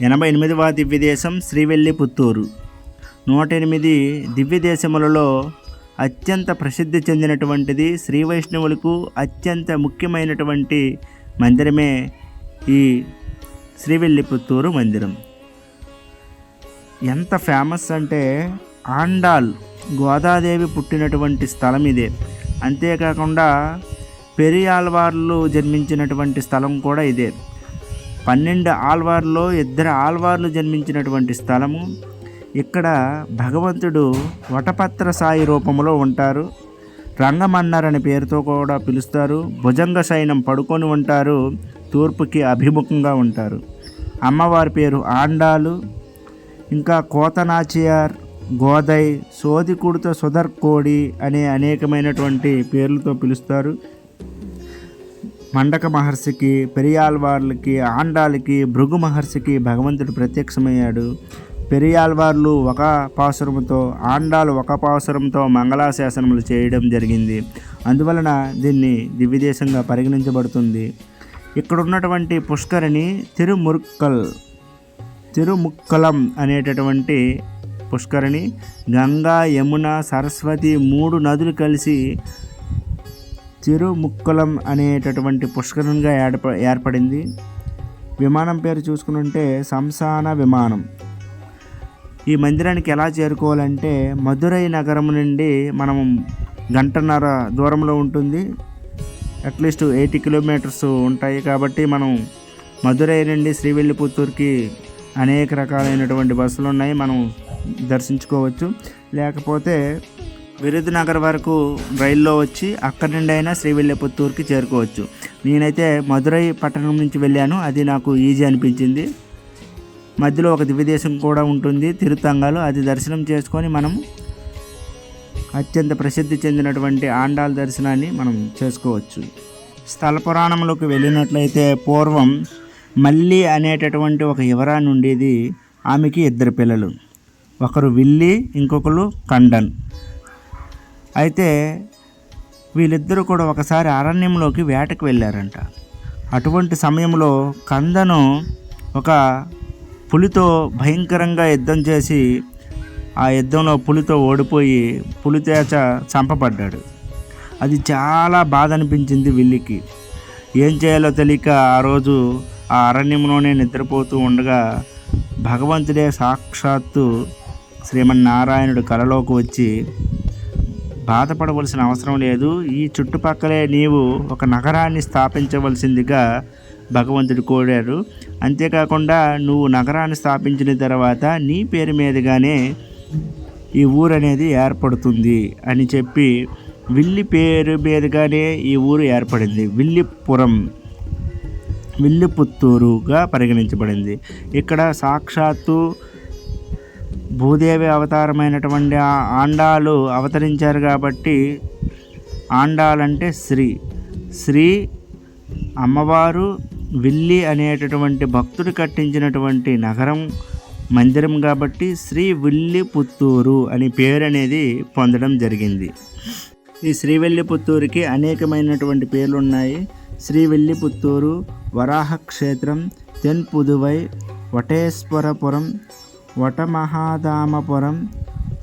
ఎనభై ఎనిమిదవ దివ్యదేశం శ్రీవెల్లి పుత్తూరు నూట ఎనిమిది దివ్యదేశములలో అత్యంత ప్రసిద్ధి చెందినటువంటిది శ్రీ వైష్ణవులకు అత్యంత ముఖ్యమైనటువంటి మందిరమే ఈ శ్రీవెల్లి పుత్తూరు మందిరం. ఎంత ఫేమస్ అంటే ఆండాల్ గోదాదేవి పుట్టినటువంటి స్థలం ఇదే. అంతేకాకుండా పెరియాల్వార్లు జన్మించినటువంటి స్థలం కూడా ఇదే. పన్నెండు ఆల్వార్లో ఇద్దరు ఆల్వార్లు జన్మించినటువంటి స్థలము. ఇక్కడ భగవంతుడు వటపత్ర సాయి రూపంలో ఉంటారు. రంగమన్నర్ అనే పేరుతో కూడా పిలుస్తారు. భుజంగ సైనం పడుకొని ఉంటారు. తూర్పుకి అభిముఖంగా ఉంటారు. అమ్మవారి పేరు ఆండాలు. ఇంకా కోతనాచియార్ గోదయ్ సోదికుడితో సుధర్ కోడి అనే అనేకమైనటువంటి పేర్లతో పిలుస్తారు. మండక మహర్షికి పెరియాల్వార్లకి ఆండాలకి భృగు మహర్షికి భగవంతుడు ప్రత్యక్షమయ్యాడు. పెరియాల్వార్లు ఒక పాసురముతో ఆండాలు ఒక పాసురంతో మంగళాశాసనములు చేయడం జరిగింది. అందువలన దీన్ని దివ్యదేశంగా పరిగణించబడుతుంది. ఇక్కడ ఉన్నటువంటి పుష్కరిణి తిరుమురుక్కల్ తిరుముక్కలం అనేటటువంటి పుష్కరిణి గంగా యమున సరస్వతి మూడు నదులు కలిసి తిరుముక్కలం అనేటటువంటి పుష్కరంగా ఏర్ప ఏర్పడింది. విమానం పేరు చూసుకుంటే సంసాన విమానం. ఈ మందిరానికి ఎలా చేరుకోవాలంటే మధురై నగరం నుండి మనం గంటన్నర దూరంలో ఉంటుంది. అట్లీస్ట్ ఎయిటీ కిలోమీటర్స్ ఉంటాయి కాబట్టి మనం మధురై నుండి శ్రీవెల్లిపుత్తూరుకి అనేక రకాలైనటువంటి బస్సులు ఉన్నాయి మనం దర్శించుకోవచ్చు. లేకపోతే విరుదునగర్ వరకు రైల్లో వచ్చి అక్కడి నుండి అయినా శ్రీవిల్లిపుత్తూరుకి చేరుకోవచ్చు. నేనైతే మధురై పట్టణం నుంచి వెళ్ళాను. అది నాకు ఈజీ అనిపించింది. మధ్యలో ఒక దివ్యదేశం కూడా ఉంటుంది. తిరుతంగాలు అది దర్శనం చేసుకొని మనం అత్యంత ప్రసిద్ధి చెందినటువంటి ఆండాల దర్శనాన్ని మనం చేసుకోవచ్చు. స్థల పురాణంలోకి వెళ్ళినట్లయితే పూర్వం మల్లి అనేటటువంటి ఒక యువరాణి ఉండేది. ఆమెకి ఇద్దరు పిల్లలు. ఒకరు విల్లి ఇంకొకరు కండన్. అయితే వీళ్ళిద్దరూ కూడా ఒకసారి అరణ్యంలోకి వేటకు వెళ్ళారంట. అటువంటి సమయంలో కందను ఒక పులితో భయంకరంగా యుద్ధం చేసి ఆ యుద్ధంలో పులితో ఓడిపోయి పులితేచ చంపబడ్డాడు. అది చాలా బాధ అనిపించింది విల్లికి. ఏం చేయాలో తెలియక ఆ రోజు ఆ అరణ్యంలోనే నిద్రపోతూ ఉండగా భగవంతుడే సాక్షాత్తు శ్రీమన్నారాయణుడు కలలోకి వచ్చి బాధపడవలసిన అవసరం లేదు. ఈ చుట్టుపక్కలే నీవు ఒక నగరాన్ని స్థాపించవలసిందిగా భగవంతుడు కోరారు అంతేకాకుండా నువ్వు నగరాన్ని స్థాపించిన తర్వాత నీ పేరు మీదుగానే ఈ ఊరు అనేది ఏర్పడుతుంది అని చెప్పి విల్లి పేరు మీదుగానే ఈ ఊరు ఏర్పడింది. విల్లిపురం విల్లిపుత్తూరుగా పరిగణించబడింది. ఇక్కడ సాక్షాత్తు భూదేవి అవతారమైనటువంటి ఆండాలు అవతరించారు కాబట్టి ఆండాలంటే శ్రీ. శ్రీ అమ్మవారు విల్లి అనేటటువంటి భక్తుడు కట్టించినటువంటి నగరం మందిరం కాబట్టి శ్రీ విల్లి పుత్తూరు అని పేరు అనేది పొందడం జరిగింది. ఈ శ్రీవెల్లి పుత్తూరుకి అనేకమైనటువంటి పేర్లు ఉన్నాయి శ్రీవెల్లి పుత్తూరు వరాహ క్షేత్రం తెన్ పుదువై వటేశ్వరపురం వటమహాధామపురం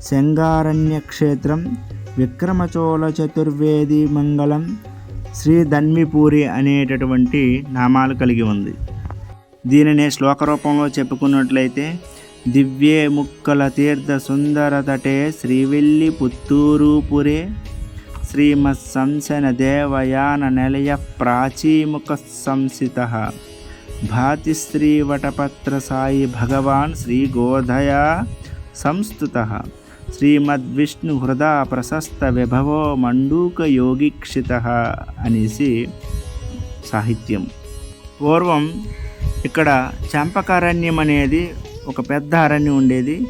శంగారణ్యక్షేత్రం విక్రమచోళ చతుర్వేది మంగళం శ్రీ ధన్మిపూరి అనేటటువంటి నామాలు కలిగి ఉంది. దీనిని శ్లోక రూపంలో చెప్పుకున్నట్లయితే దివ్యే ముక్కల తీర్థ సుందర తటే శ్రీవెల్లి పుత్తూరుపురే శ్రీమత్ దేవయాన నిలయ ప్రాచీముఖ సంసిత. భాతి శ్రీ వటపత్ర సాయి భగవాన్ శ్రీ గోధయా సంస్థుత శ్రీమద్విష్ణు హృదా ప్రశస్త విభవో మండూక యోగిక్షిత అనేసి సాహిత్యం పూర్వం ఇక్కడ చంపకారణ్యం అనేది ఒక పెద్ద అరణ్యం ఉండేది.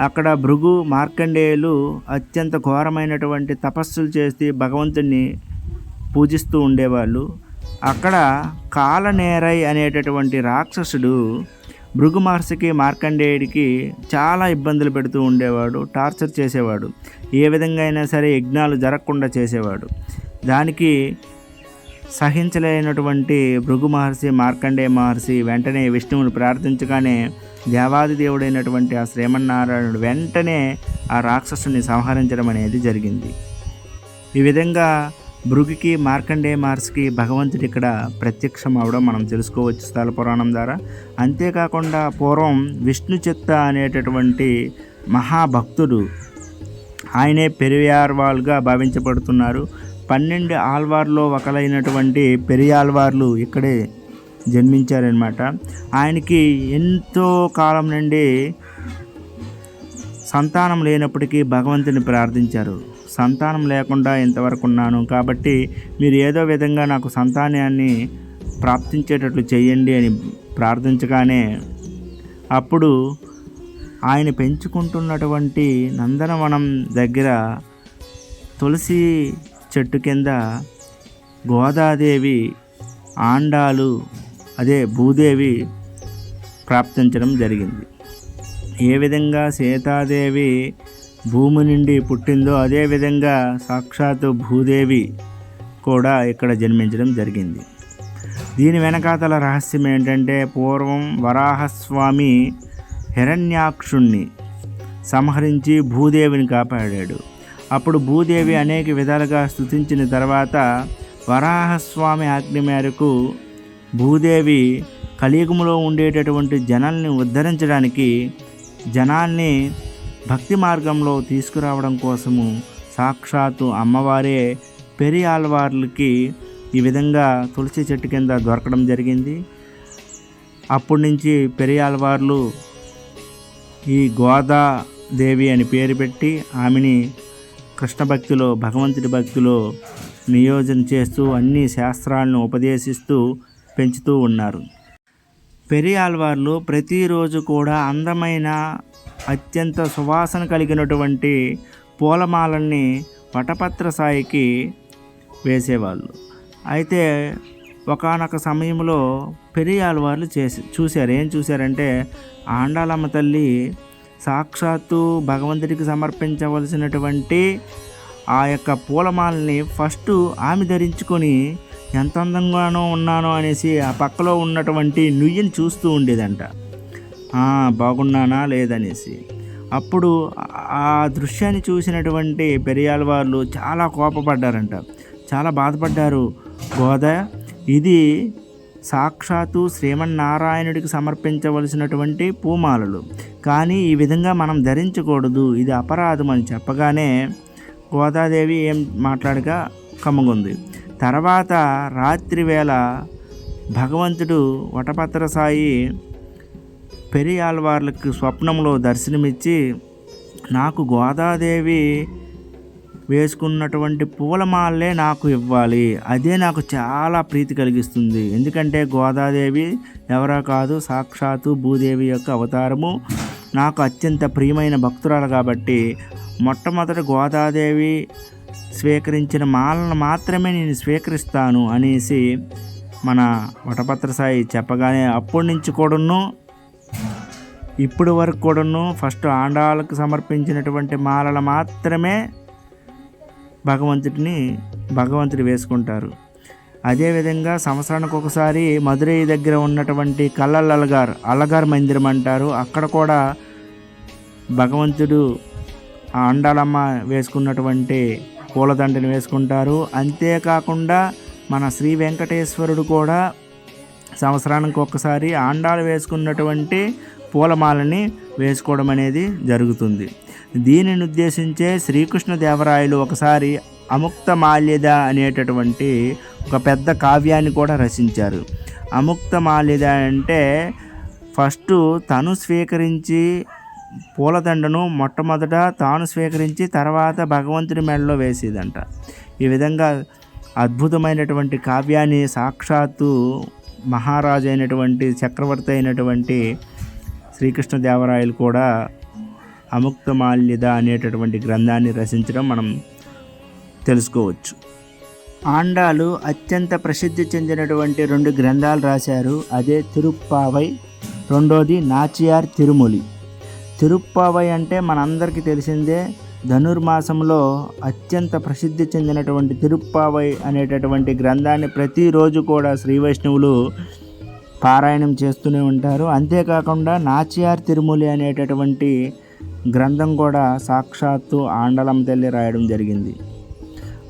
అక్కడ భృగు మార్కండేయులు అత్యంత ఘోరమైనటువంటి తపస్సులు చేసి భగవంతుణ్ణి పూజిస్తూ ఉండేవాళ్ళు. అక్కడ కాలనేరై అనేటటువంటి రాక్షసుడు భృగు మహర్షికి మార్కండేయుడికి చాలా ఇబ్బందులు పెడుతూ ఉండేవాడు టార్చర్ చేసేవాడు. ఏ విధంగా అయినా సరే యజ్ఞాలు జరగకుండా చేసేవాడు. దానికి సహించలేనటువంటి భృగు మహర్షి మార్కండేయ మహర్షి వెంటనే విష్ణువుని ప్రార్థించగానే దేవాది దేవుడైనటువంటి ఆ శ్రీమన్నారాయణుడు వెంటనే ఆ రాక్షసుని సంహరించడం అనేది జరిగింది. ఈ విధంగా భృగికి మార్కండే మార్స్కి భగవంతుడు ఇక్కడ ప్రత్యక్షం అవడం మనం తెలుసుకోవచ్చు స్థల పురాణం ద్వారా. అంతేకాకుండా పూర్వం విష్ణు చిత్త అనేటటువంటి మహాభక్తుడు ఆయనే పెరియార్వాల్గా భావించబడుతున్నారు. పన్నెండు ఆల్వార్లో ఒకలైనటువంటి పెరియాల్వార్లు ఇక్కడే జన్మించారనమాట ఆయనకి ఎంతో కాలం నుండి సంతానం లేనప్పటికీ భగవంతుని ప్రార్థించారు. సంతానం లేకుండా ఇంతవరకు ఉన్నాను కాబట్టి మీరు ఏదో విధంగా నాకు సంతానాన్ని ప్రాప్తించేటట్లు చేయండి అని ప్రార్థించగానే అప్పుడు ఆయన పెంచుకుంటున్నటువంటి నందనవనం దగ్గర తులసి చెట్టు కింద గోదాదేవి ఆండాలు అదే భూదేవి ప్రాప్తించడం జరిగింది. ఏ విధంగా సీతాదేవి భూమి నుండి పుట్టిందో అదేవిధంగా సాక్షాత్తు భూదేవి కూడా ఇక్కడ జన్మించడం జరిగింది. దీని వెనకాతల రహస్యం ఏంటంటే పూర్వం వరాహస్వామి హిరణ్యాక్షుణ్ణి సంహరించి భూదేవిని కాపాడాడు. అప్పుడు భూదేవి అనేక విధాలుగా స్థుతించిన తర్వాత వరాహస్వామి ఆజ్ఞ మేరకు భూదేవి కలియుగంలో ఉండేటటువంటి జనాల్ని ఉద్ధరించడానికి జనాల్ని భక్తి మార్గంలో తీసుకురావడం కోసము సాక్షాత్తు అమ్మవారే పెరియాల్వార్లకి ఈ విధంగా తులసి చెట్టు కింద దొరకడం జరిగింది. అప్పటి నుంచి పెరియాల్వార్లు ఈ గోదా దేవి అని పేరు పెట్టి ఆమెని కృష్ణ భక్తిలో భగవంతుడి భక్తిలో నియోజన చేస్తూ అన్ని శాస్త్రాలను ఉపదేశిస్తూ పెంచుతూ ఉన్నారు. పెరియాల్వార్లు ప్రతిరోజు కూడా అందమైన అత్యంత సువాసన కలిగినటువంటి పూలమాలల్ని వటపత్ర సాయికి వేసేవాళ్ళు. అయితే ఒకానొక సమయంలో పెరియాల వాళ్ళు చేసి చూశారు. ఏం చూశారంటే ఆండాలమ్మ తల్లి సాక్షాత్తు భగవంతుడికి సమర్పించవలసినటువంటి ఆ యొక్క పూలమాలని ఫస్ట్ ఆమె ధరించుకొని ఎంత అందంగానో ఉన్నానో అనేసి ఆ పక్కలో ఉన్నటువంటి నుయ్యిని చూస్తూ ఉండేదంట. బాగున్నానా లేదనేసి. అప్పుడు ఆ దృశ్యాన్ని చూసినటువంటి పెరియాల వాళ్ళు చాలా కోపపడ్డారంట. చాలా బాధపడ్డారు. గోద ఇది సాక్షాత్తు శ్రీమన్నారాయణుడికి సమర్పించవలసినటువంటి పూమాలలు. కానీ ఈ విధంగా మనం ధరించకూడదు. ఇది అపరాధం అని చెప్పగానే గోదాదేవి ఏం మాట్లాడగా కమ్ముగుంది తర్వాత రాత్రి వేళ భగవంతుడు వటపత్ర సాయి పెరియాల్వార్లకు స్వప్నంలో దర్శనమిచ్చి నాకు గోదాదేవి వేసుకున్నటువంటి పూలమాలే నాకు ఇవ్వాలి. అదే నాకు చాలా ప్రీతి కలిగిస్తుంది. ఎందుకంటే గోదాదేవి ఎవరో కాదు సాక్షాత్తు భూదేవి యొక్క అవతారము. నాకు అత్యంత ప్రియమైన భక్తురాలు కాబట్టి మొట్టమొదటి గోదాదేవి స్వీకరించిన మాలను మాత్రమే నేను స్వీకరిస్తాను అనేసి మన వటపత్ర సాయి చెప్పగానే అప్పటి నుంచి కూడాను ఇప్పుడు వరకు కూడాను ఫస్ట్ ఆండాలకు సమర్పించినటువంటి మాలలు మాత్రమే భగవంతుడిని భగవంతుడు వేసుకుంటారు. అదేవిధంగా సంవత్సరానికి ఒకసారి మదురై దగ్గర ఉన్నటువంటి కల్లల్ అలగార్ అలగార్ మందిరం అంటారు. అక్కడ కూడా భగవంతుడు ఆ అండాలమ్మ వేసుకున్నటువంటి పూలదండని వేసుకుంటారు. అంతేకాకుండా మన శ్రీ వెంకటేశ్వరుడు కూడా సంవత్సరానికి ఒకసారి ఆండాలు వేసుకున్నటువంటి పూలమాలని వేసుకోవడం అనేది జరుగుతుంది. దీనిని ఉద్దేశించే శ్రీకృష్ణదేవరాయలు ఒకసారి అముక్త మాల్యద అనేటటువంటి ఒక పెద్ద కావ్యాన్ని కూడా రచించారు. అముక్త మాల్యద అంటే ఫస్ట్ తను స్వీకరించి పూలదండను మొట్టమొదట తాను స్వీకరించి తర్వాత భగవంతుని మెడలో వేసేదంట. ఈ విధంగా అద్భుతమైనటువంటి కావ్యాన్ని సాక్షాత్తు మహారాజు అయినటువంటి చక్రవర్తి అయినటువంటి శ్రీకృష్ణదేవరాయలు కూడా అముక్తమాల్యద అనేటటువంటి గ్రంథాన్ని రచించడం మనం తెలుసుకోవచ్చు. ఆండాలు అత్యంత ప్రసిద్ధి చెందినటువంటి రెండు గ్రంథాలు రాశారు. అదే తిరుప్పావై రెండోది నాచియార్ తిరుమొలి. తిరుప్పావై అంటే మనందరికీ తెలిసిందే ధనుర్మాసంలో అత్యంత ప్రసిద్ధి చెందినటువంటి తిరుప్పావై అనేటటువంటి గ్రంథాన్ని ప్రతిరోజు కూడా శ్రీ వైష్ణవులు పారాయణం చేస్తూనే ఉంటారు. అంతేకాకుండా నాచియార్ తిరుమూలి అనేటటువంటి గ్రంథం కూడా సాక్షాత్తు ఆండలమ్మ తల్లి రాయడం జరిగింది.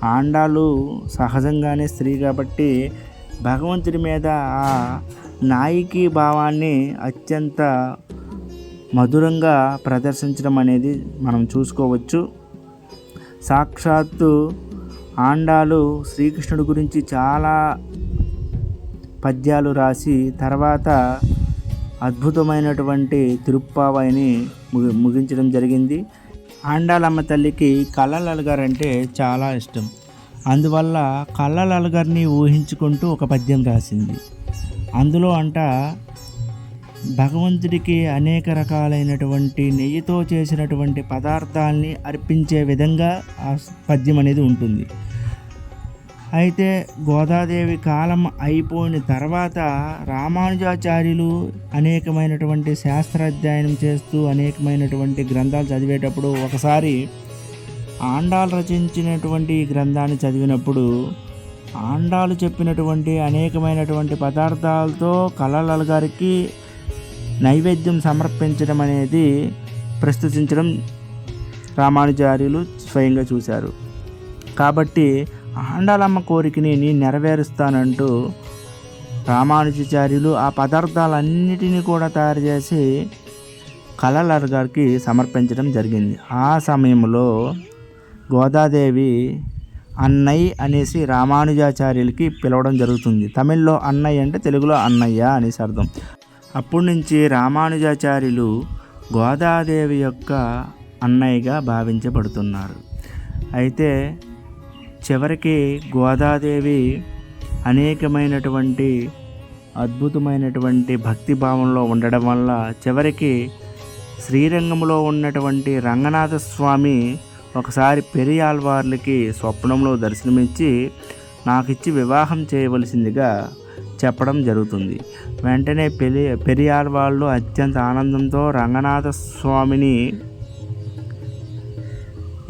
ఆండాలు సహజంగానే స్త్రీ కాబట్టి భగవంతుడి మీద ఆ నాయకి భావాన్ని అత్యంత మధురంగా ప్రదర్శించడం అనేది మనం చూసుకోవచ్చు. సాక్షాత్తు ఆండాలు శ్రీకృష్ణుడి గురించి చాలా పద్యాలు రాసి తర్వాత అద్భుతమైనటువంటి తిరుప్పావాయిని ముగి ముగించడం జరిగింది. ఆండాలమ్మ తల్లికి కళ్ళలగారు అంటే చాలా ఇష్టం. అందువల్ల కళ్ళలగారిని ఊహించుకుంటూ ఒక పద్యం రాసింది. అందులో అంట భగవంతుడికి అనేక రకాలైనటువంటి నెయ్యితో చేసినటువంటి పదార్థాల్ని అర్పించే విధంగా ఆ పద్యం అనేది ఉంటుంది. అయితే గోదాదేవి కాలం అయిపోయిన తర్వాత రామానుజాచార్యులు అనేకమైనటువంటి శాస్త్ర అధ్యయనం చేస్తూ అనేకమైనటువంటి గ్రంథాలు చదివేటప్పుడు ఒకసారి ఆండాలు రచించినటువంటి ఈ గ్రంథాన్ని చదివినప్పుడు ఆండాలు చెప్పినటువంటి అనేకమైనటువంటి పదార్థాలతో కళలల గారికి నైవేద్యం సమర్పించడం అనేది ప్రస్తుతించడం రామానుజార్యులు స్వయంగా చూశారు. కాబట్టి ఆండాలమ్మ కోరికని నేను నెరవేరుస్తానంటూ రామానుజాచార్యులు ఆ పదార్థాలన్నిటినీ కూడా తయారు చేసి కళలర్ గారికి సమర్పించడం జరిగింది. ఆ సమయంలో గోదాదేవి అన్నయ్య అనేసి రామానుజాచార్యులకి పిలవడం జరుగుతుంది. తమిళ్ళో అన్నయ్య అంటే తెలుగులో అన్నయ్య అనేసి అర్థం. అప్పటి నుంచి రామానుజాచార్యులు గోదాదేవి యొక్క అన్నయ్యగా భావించబడుతున్నారు. అయితే చివరికి గోదాదేవి అనేకమైనటువంటి అద్భుతమైనటువంటి భక్తి భావంలో ఉండడం వల్ల చివరికి శ్రీరంగంలో ఉన్నటువంటి రంగనాథ స్వామి ఒకసారి పెరియాల్వార్లకి స్వప్నంలో దర్శనమిచ్చి నాకు ఇచ్చి వివాహం చేయవలసిందిగా చెప్పడం జరుగుతుంది. వెంటనే పెరి పెరియార్ వాళ్ళు అత్యంత ఆనందంతో రంగనాథ స్వామిని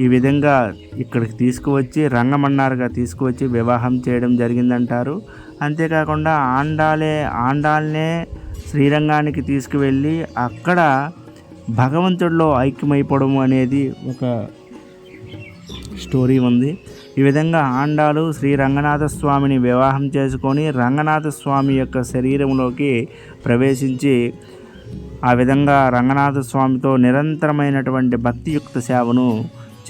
ఈ విధంగా ఇక్కడికి తీసుకువచ్చి రంగమన్నారుగా తీసుకువచ్చి వివాహం చేయడం జరిగిందంటారు. అంతేకాకుండా ఆండాలే ఆండాల్నే శ్రీరంగానికి తీసుకువెళ్ళి అక్కడ భగవంతుడిలో ఐక్యమైపోవడం అనేది ఒక స్టోరీ ఉంది. ఈ విధంగా ఆండాలు శ్రీ రంగనాథ స్వామిని వివాహం చేసుకొని రంగనాథ స్వామి యొక్క శరీరంలోకి ప్రవేశించి ఆ విధంగా రంగనాథ స్వామితో నిరంతరమైనటువంటి భక్తియుక్త సేవను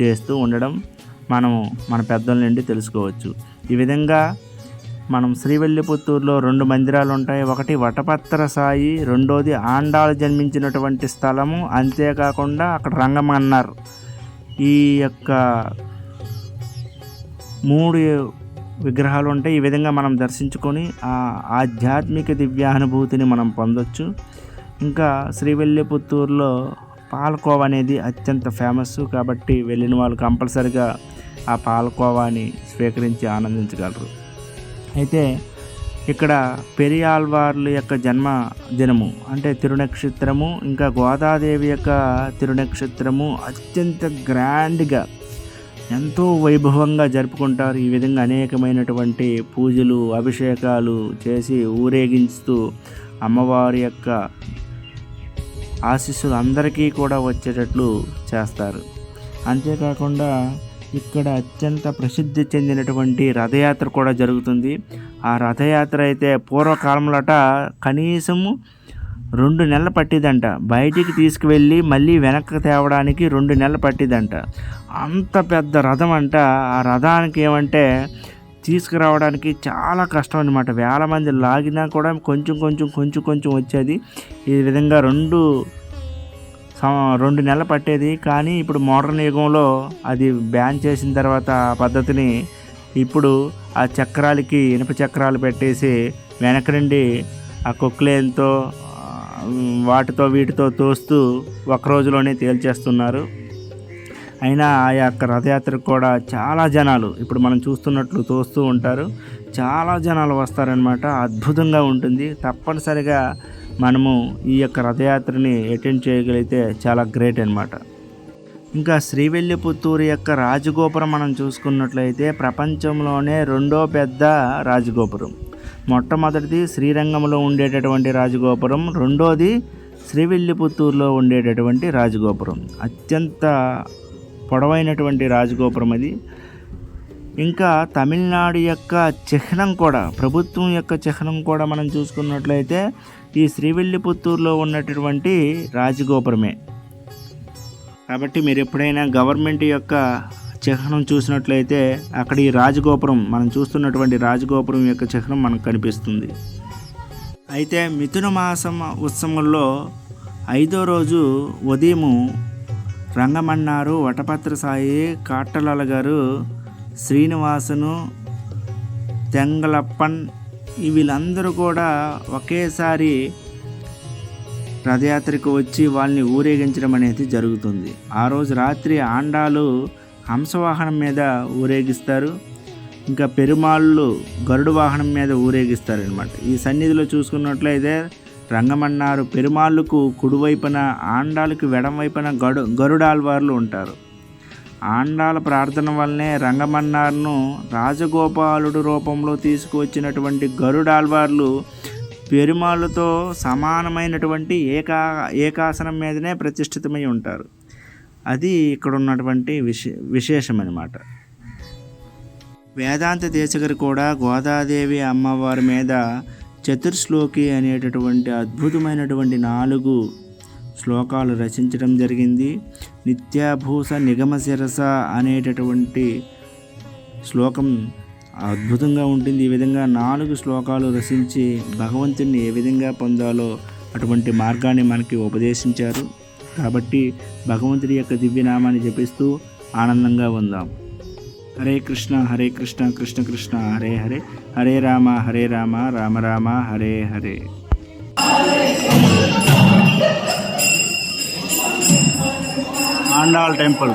చేస్తూ ఉండడం మనం మన పెద్దల నుండి తెలుసుకోవచ్చు. ఈ విధంగా మనం శ్రీవెల్లిపుత్తూరులో రెండు మందిరాలు ఉంటాయి. ఒకటి వటపత్ర సాయి రెండోది ఆండాలు జన్మించినటువంటి స్థలము. అంతేకాకుండా అక్కడ రంగమన్నారు. ఈ యొక్క మూడు విగ్రహాలు ఉంటాయి ఈ విధంగా మనం దర్శించుకొని ఆ ఆధ్యాత్మిక దివ్యానుభూతిని మనం పొందొచ్చు. ఇంకా శ్రీవెల్లిపుత్తూరులో పాలకోవ అనేది అత్యంత ఫేమస్ కాబట్టి వెళ్ళిన వాళ్ళు కంపల్సరిగా ఆ పాలకోవాని స్వీకరించి ఆనందించగలరు. అయితే ఇక్కడ పెరియాల్వార్ల యొక్క జన్మ దినము అంటే తిరునక్షత్రము ఇంకా గోదాదేవి యొక్క తిరునక్షత్రము అత్యంత గ్రాండ్గా ఎంతో వైభవంగా జరుపుకుంటారు. ఈ విధంగా అనేకమైనటువంటి పూజలు అభిషేకాలు చేసి ఊరేగించుతూ అమ్మవారి యొక్క ఆశీస్సులు అందరికీ కూడా వచ్చేటట్లు చేస్తారు. అంతేకాకుండా ఇక్కడ అత్యంత ప్రసిద్ధి చెందినటువంటి రథయాత్ర కూడా జరుగుతుంది. ఆ రథయాత్ర అయితే పూర్వకాలంలోట కనీసము రెండు నెలలు పట్టిదంట. బయటికి తీసుకువెళ్ళి మళ్ళీ వెనక్కి తేవడానికి రెండు నెలలు పట్టిదంట. అంత పెద్ద రథం అంట ఆ రథానికి ఏమంటే తీసుకురావడానికి చాలా కష్టం అనమాట వేల మంది లాగినా కూడా కొంచెం కొంచెం కొంచెం కొంచెం వచ్చేది. ఈ విధంగా రెండు రెండు నెలలు పట్టేది. కానీ ఇప్పుడు మోడర్న్ యుగంలో అది బ్యాన్ చేసిన తర్వాత ఆ పద్ధతిని ఇప్పుడు ఆ చక్రాలకి ఇనుప చక్రాలు పెట్టేసి వెనక నుండి ఆ కొక్లేన్తో వాటితో వీటితో తోస్తూ ఒక రోజులోనే తేల్చేస్తున్నారు. అయినా ఆ యొక్క రథయాత్రకు కూడా చాలా జనాలు ఇప్పుడు మనం చూస్తున్నట్లు తోస్తూ ఉంటారు. చాలా జనాలు వస్తారనమాట అద్భుతంగా ఉంటుంది. తప్పనిసరిగా మనము ఈ యొక్క రథయాత్రని అటెండ్ చేయగలిగితే చాలా గ్రేట్ అనమాట ఇంకా శ్రీవెల్లిపుత్తూరు యొక్క రాజగోపురం మనం చూసుకున్నట్లయితే ప్రపంచంలోనే రెండో పెద్ద రాజగోపురం. మొట్టమొదటిది శ్రీరంగంలో ఉండేటటువంటి రాజగోపురం రెండోది శ్రీవెల్లిపుత్తూరులో ఉండేటటువంటి రాజగోపురం. అత్యంత పొడవైనటువంటి రాజగోపురం అది. ఇంకా తమిళనాడు యొక్క చిహ్నం కూడా ప్రభుత్వం యొక్క చిహ్నం కూడా మనం చూసుకున్నట్లయితే ఈ శ్రీవిల్లిపుత్తూరులో ఉన్నటువంటి రాజగోపురమే. కాబట్టి మీరు ఎప్పుడైనా గవర్నమెంట్ యొక్క చిహ్నం చూసినట్లయితే అక్కడ ఈ రాజగోపురం మనం చూస్తున్నటువంటి రాజగోపురం యొక్క చిహ్నం మనకు కనిపిస్తుంది. అయితే మిథున మాసం ఉత్సవంలో ఐదో రోజు ఉదయము రంగమన్నారు వటపత్ర సాయి కాటలాల గారు శ్రీనివాసును తెంగలప్పన్ వీళ్ళందరూ కూడా ఒకేసారి రథయాత్రకు వచ్చి వాళ్ళని ఊరేగించడం అనేది జరుగుతుంది. ఆ రోజు రాత్రి ఆండాలు హంసవాహనం మీద ఊరేగిస్తారు. ఇంకా పెరుమాళ్ళు గరుడు వాహనం మీద ఊరేగిస్తారు అనమాట ఈ సన్నిధిలో చూసుకున్నట్లయితే రంగమన్నారు. పెరుమాళ్ళకు కుడివైపున ఆండాలకు వెడంవైపున గడు గరుడాల్వార్లు ఉంటారు. ఆండాల ప్రార్థన వల్లనే రంగమన్నార్ను రాజగోపాలుడు రూపంలో తీసుకువచ్చినటువంటి గరుడాల్వార్లు పెరుమాళ్ళతో సమానమైనటువంటి ఏకా ఏకాసనం మీదనే ప్రతిష్ఠితమై ఉంటారు. అది ఇక్కడ ఉన్నటువంటి విశే విశేషం అనమాట వేదాంత దేశగరి కూడా గోదాదేవి అమ్మవారి మీద చతుర్శ్లోకి అనేటటువంటి అద్భుతమైనటువంటి నాలుగు శ్లోకాలు రచించడం జరిగింది. నిత్యాభూష నిగమ శిరస అనేటటువంటి శ్లోకం అద్భుతంగా ఉంటుంది. ఈ విధంగా నాలుగు శ్లోకాలు రచించి భగవంతుని ఏ విధంగా పొందాలో అటువంటి మార్గాన్ని మనకి ఉపదేశించారు. కాబట్టి భగవంతుడి యొక్క దివ్యనామాన్ని జపిస్తూ ఆనందంగా ఉందాం. హరే కృష్ణ హరే కృష్ణ కృష్ణ కృష్ణ హరే హరే. హరే రామ హరే రామ రామ రామ హరే హరే. ఆండాల్ టెంపుల్.